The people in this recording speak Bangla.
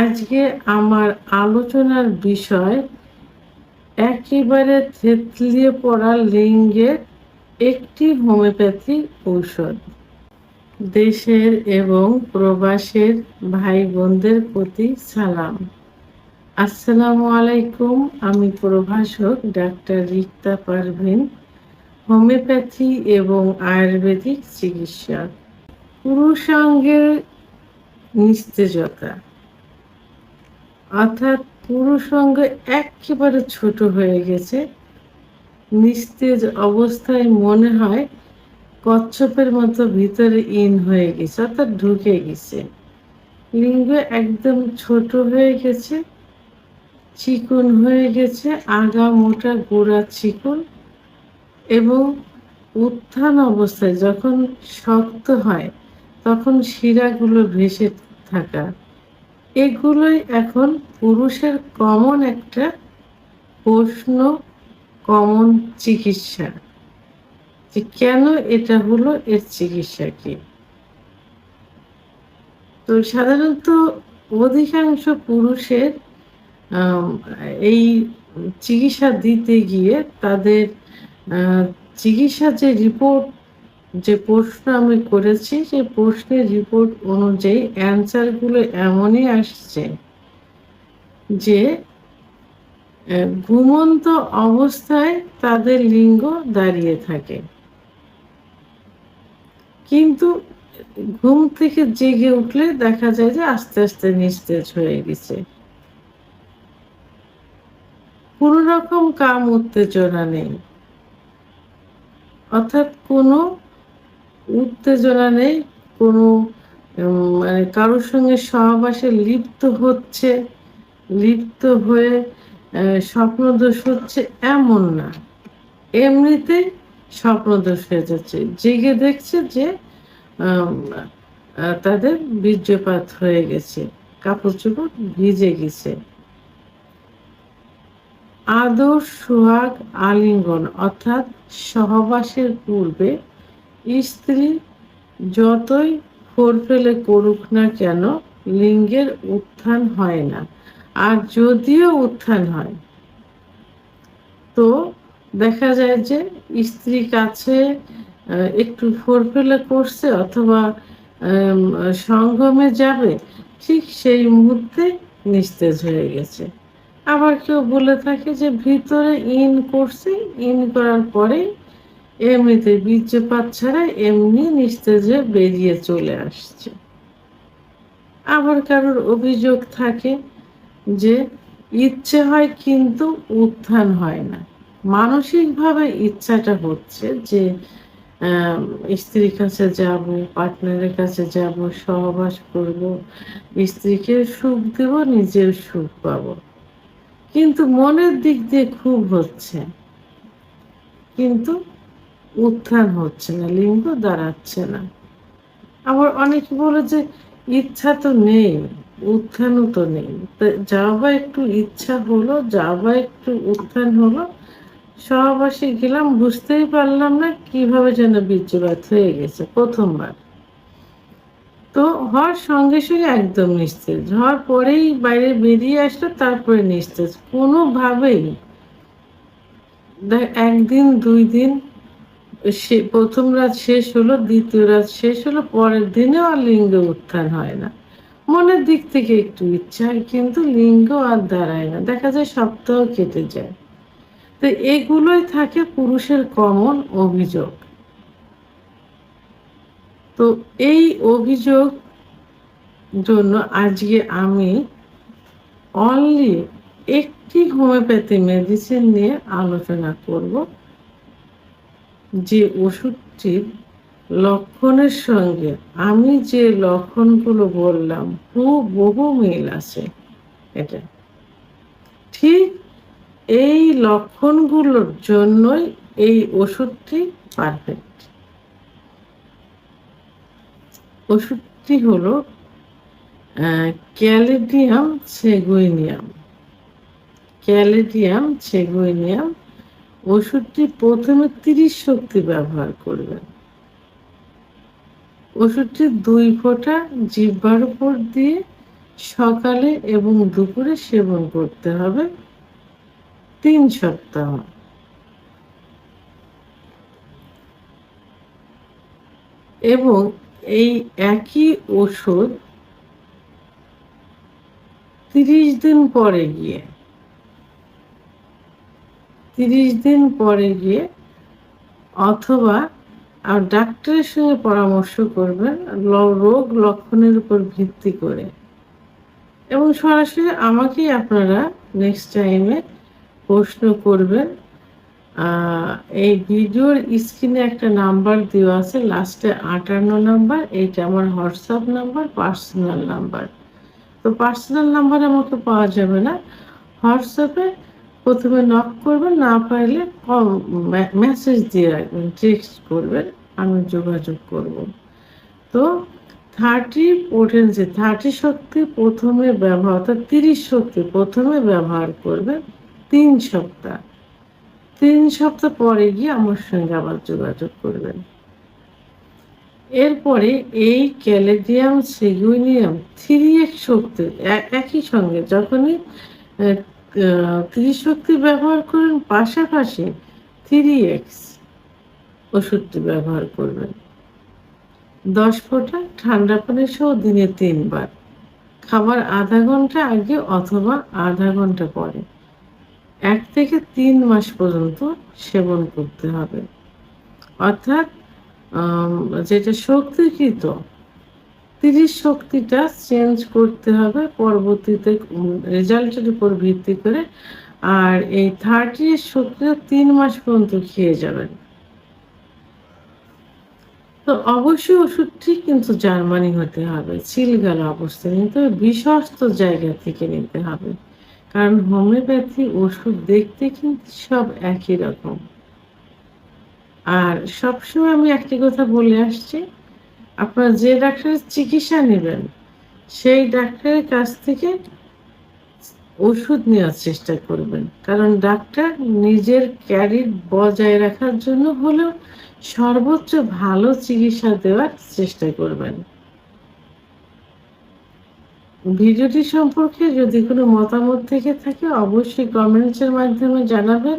আজকে আমার আলোচনার বিষয় একেবারে থেতলিয়ে পড়া লিঙ্গের একটি হোমিওপ্যাথি ঔষধ। দেশের এবং প্রবাসের ভাই বোনদের প্রতি সালাম। আসসালামু আলাইকুম, আমি প্রভাষক ডাক্তার রিক্তা পারভিন, হোমিওপ্যাথি এবং আয়ুর্বেদিক চিকিৎসক। পুরুষাঙ্গের নিস্তেজতা। অর্থাৎ পুরুষ অঙ্গ একেবারে ছোট হয়ে গেছে। নিস্তেজ অবস্থায় মনে হয় কচ্ছপের মতো ভিতরে ইন হয়ে গেছে, অর্থাৎ ঢুকে গেছে। লিঙ্গ একদম ছোট হয়ে গেছে, চিকন হয়ে গেছে, আগা মোটা গোড়া চিকন এবং উত্থান অবস্থায় যখন শক্ত হয়, তখন শিরাগুলো ভেসে থাকা। এগুলোই এখন পুরুষের কমন একটা প্রশ্ন কমন চিকিৎসা। যে কেন এটা হলো এর চিকিৎসা কি? তো সাধারণত অধিকাংশ পুরুষের এই চিকিৎসা দিতে গিয়ে তাদের চিকিৎসা যে রিপোর্ট যে প্রশ্ন আমি করেছি, সেই প্রশ্নের রিপোর্ট অনুযায়ী অ্যান্সারগুলো এমনই আসছে যে ঘুমন্ত অবস্থায় তাদের লিঙ্গ দাঁড়িয়ে থাকে। কিন্তু ঘুম থেকে জেগে উঠলে দেখা যায় যে আস্তে আস্তে নিস্তেজ হয়ে গেছে। কোন রকম কাম উত্তেজনা নেই। অর্থাৎ কোনো উত্তেজনা নেই, কোনো মানে কারোর সঙ্গে সহবাসে লিপ্ত হচ্ছে, লিপ্ত হয়ে স্বপ্নদোষ হচ্ছে এমন না। এমনিতেই স্বপ্নদোষ হয়ে যাচ্ছে। জেগে দেখছে যে তাদের বীর্যপাত হয়ে গেছে কাপড় চোপড় ভিজে গেছে। আদর, সোহাগ, আলিঙ্গন, অর্থাৎ সহবাসের পূর্বে স্ত্রী যতই ফোর ফেলে করুক না কেন, লিঙ্গের উত্থান হয় না। আর যদিও উত্থান হয়, তো দেখা যায় যে স্ত্রী কাছে একটু ফোর ফেলে করছে অথবা সঙ্গমে যাবে, ঠিক সেই মুহূর্তে নিস্তেজ হয়ে গেছে। আবার কেউ বলে থাকে যে ভিতরে ইন করছে, ইন করার পরেই এমনিতে বীর্যপাত ছাড়া এমনি নিস্তেজে বেরিয়ে চলে আসছে। আবার কারোর অভিযোগ থাকে যে ইচ্ছে হয় কিন্তু উত্থান হয় না। মানসিকভাবে ইচ্ছাটা হচ্ছে যে স্ত্রীর কাছে যাব পার্টনারের কাছে যাব, সহবাস করব, স্ত্রীকে সুখ দেব, নিজের সুখ পাব। কিন্তু মনের দিক দিয়ে খুব হচ্ছে। কিন্তু উত্থান হচ্ছে না, লিঙ্গ দাঁড়াচ্ছে না। আবার অনেকে বলে যে ইচ্ছা তো নেই, উত্থানও তো নেই। যাওয়া একটু ইচ্ছা হলো, যাওয়া একটু উত্থান হলো, সহবাসে গেলাম, বুঝতেই পারলাম না কীভাবে যেন বীর্যপাত হয়ে গেছে প্রথমবার। তো হওয়ার সঙ্গে সঙ্গে একদম নিস্তেজ, হওয়ার পরেই বাইরে বেরিয়ে আসলো, তারপরে নিস্তেজ। কোনোভাবেই একদিন, দুই দিন সে প্রথম রাত শেষ হলো, দ্বিতীয় রাত শেষ হলো, পরের দিনেও আর লিঙ্গ উত্থান হয় না। মনের দিক থেকে একটু ইচ্ছা হয় কিন্তু লিঙ্গ আর দাঁড়ায় না। দেখা যায় সপ্তাহ কেটে যায়। তো এগুলোই থাকে পুরুষের কমন অভিযোগ। তো এই অভিযোগ জন্য আজকে আমি অনলি একটি হোমিওপ্যাথি মেডিসিন নিয়ে আলোচনা করব। যে ওষুধটির লক্ষণের সঙ্গে আমি যে লক্ষণগুলো বললাম হু বহু মিল আছে এটা। ঠিক এই লক্ষণগুলোর জন্যই এই ওষুধটি পারফেক্ট ওষুধটি হলো ক্যালেডিয়াম সেগুইনিয়াম। ক্যালেডিয়াম সেগুইনিয়াম ওষুধটি প্রথমে তিরিশ শক্তি ব্যবহার করবেন। ওষুধটি দুই ফোঁটা জিব্বার উপর দিয়ে সকালে এবং দুপুরে সেবন করতে হবে তিন সপ্তাহ। এবং এই একই ওষুধ তিরিশ দিন পরে গিয়ে তিরিশ দিন পরে গিয়ে অথবা আর ডাক্তারের সঙ্গে পরামর্শ করবেন রোগ লক্ষণের উপর ভিত্তি করে। এবং সরাসরি আমাকেই আপনারা নেক্সট টাইমে প্রশ্ন করবেন। এই ভিডিওর স্ক্রিনে একটা নাম্বার দেওয়া আছে লাস্টে আটান্ন নাম্বার, এইটা আমার হোয়াটসঅ্যাপ নাম্বার পার্সোনাল নাম্বার। তো পার্সোনাল নাম্বার আমাকে পাওয়া যাবে না। হোয়াটসঅ্যাপে প্রথমে নক করবেন, না পারলে মেসেজ দিয়ে রাখবেন টেক্সট করবেন, আমি যোগাযোগ করব। তো থার্টি পোটেন্সি থার্টি শক্তি প্রথমে ব্যবহার, অর্থাৎ তিরিশ শক্তি প্রথমে ব্যবহার করবেন তিন সপ্তাহ। তিন সপ্তাহ পরে গিয়ে আমার সঙ্গে আবার যোগাযোগ করবেন। এরপরে এই ক্যালেডিয়াম, সেগুইনিয়াম, থ্রি এক শক্তি একই সঙ্গে যখনই ত্রিশক্তি ব্যবহার করেন, পাশাপাশি থ্রি এক্স ওষুধটি ব্যবহার করবেন। দশ ফোঁটা ঠান্ডা পানি সহ দিনে তিনবার। খাবার আধা ঘণ্টা আগে অথবা আধা ঘণ্টা পরে। এক থেকে তিন মাস পর্যন্ত সেবন করতে হবে। অর্থাৎ যেটা শক্তিকৃত তিরিশ শক্তিটা চেঞ্জ করতে হবে পরবর্তীতে রেজাল্টের উপর ভিত্তি করে। আর এই থার্টি শক্তিটা তিন মাস পর্যন্ত খেয়ে যাবেন। তো অবশ্যই ওষুধটি কিন্তু জার্মানি হতে হবে চিলগাল অবস্থায় নিতে হবে বিশ্বস্ত জায়গা থেকে নিতে হবে। কারণ হোমিওপ্যাথি ওষুধ দেখতে কিন্তু সব একই রকম। আর সবসময় আমি একটি কথা বলে আসছি আপনারা যে ডাক্তারের চিকিৎসা নেবেন, সেই ডাক্তারের কাছ থেকে ওষুধ নেওয়ার চেষ্টা করবেন। কারণ ডাক্তার নিজের ক্যারিয়ার বজায় রাখার জন্য হলেও সর্বোচ্চ ভালো চিকিৎসা দেওয়ার চেষ্টা করবেন। ভিডিওটি সম্পর্কে যদি কোনো মতামত থেকে থাকে, অবশ্যই কমেন্টসের মাধ্যমে জানাবেন।